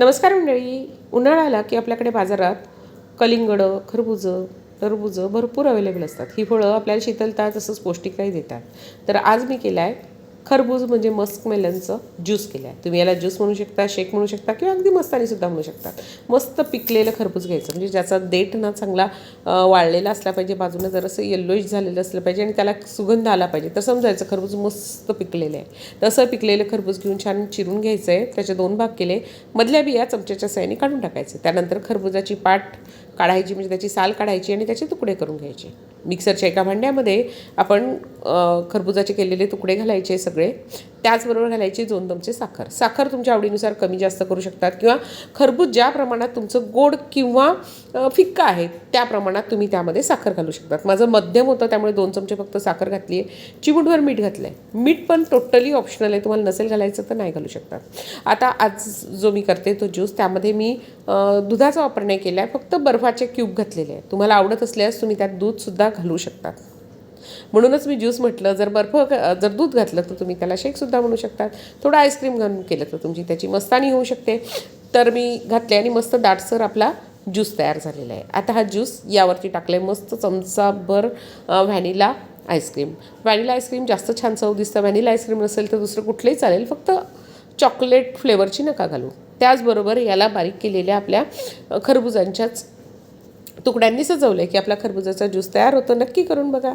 नमस्कार मंडळी. उन्हाळा आला की आपल्याकडे बाजारात कलिंगडं खरबुजं टरबुजं भरपूर अवेलेबल असतात. ही फळं आपल्याला शीतलता तसंच पौष्टिकताही देतात. तर आज मी केला आहे खरबूज म्हणजे मस्क मेलनचं ज्यूस केलं आहे. तुम्ही याला ज्यूस म्हणू शकता शेक म्हणू शकता किंवा अगदी मस्तानीसुद्धा म्हणू शकता. मस्त पिकलेलं खरबूज घ्यायचं. म्हणजे ज्याचा देठ ना चांगला वाळलेला असला पाहिजे बाजूनं जरासं येल्लोइश झालेलं असलं पाहिजे आणि त्याला सुगंध आला पाहिजे. तर समजायचं खरबूज मस्त पिकलेलं आहे. तसं पिकलेलं खरबूज घेऊन छान चिरून घ्यायचं आहे त्याचे दोन भाग केले. मधल्या बिया चमच्याच्या सयाने काढून टाकायचे. त्यानंतर खरबुजाची पाट काढायची म्हणजे त्याची साल काढायची आणि त्याचे तुकडे करून घ्यायचे. मिक्सरच्या एका भांड्यामध्ये आपण खरबुजाचे केलेले तुकडे घालायचे सगळे. त्याचबरोबर घालायचे दोन चमचे साखर. साखर तुमच्या आवडीनुसार कमी जास्त करू शकतात किंवा खरबूज ज्या प्रमाणात तुमचं गोड किंवा फिक्का आहे त्या प्रमाणात तुम्ही त्यामध्ये साखर घालू शकतात. माझं मध्यम होतं त्यामुळे दोन चमचे फक्त साखर घातली आहे चिमूटभर मीठ घातलं आहे मीठ पण टोटली ऑप्शनल आहे. तुम्हाला नसेल घालायचं तर नाही घालू शकतात. आता आज जो मी करते तो ज्यूस त्यामध्ये मी दुधाचा वापर नाही केला आहे फक्त बर्फाचे क्यूब घातलेले आहे तुम्हाला आवडत असल्यास तुम्ही त्यात दूधसुद्धा घालू शकतात. म्हणूनच मी ज्यूस म्हटलं जर बर्फ जर दूध घातलं तर तुम्ही त्याला शेकसुद्धा म्हणू शकतात. थोडं आईस्क्रीम घालून केलं तर तुमची त्याची मस्तानी होऊ शकते. तर मी घातले आणि मस्त दाटसर आपला ज्यूस तयार झालेला आहे. आता हा ज्यूस यावरती टाकला आहे मस्त चमचाभर व्हॅनिला आईस्क्रीम व्हॅनिला आईस्क्रीम जास्त छान चव दिसतं. व्हॅनिला आईस्क्रीम नसेल तर दुसरं कुठलंही चालेल. फक्त चॉकलेट फ्लेवरची नका घालू. त्याचबरोबर याला बारीक केलेल्या आपल्या खरबुजांच्याच तुकड्यांनी सजवलं आहे की आपला खरबुजाचा ज्यूस तयार होतो. नक्की करून बघा.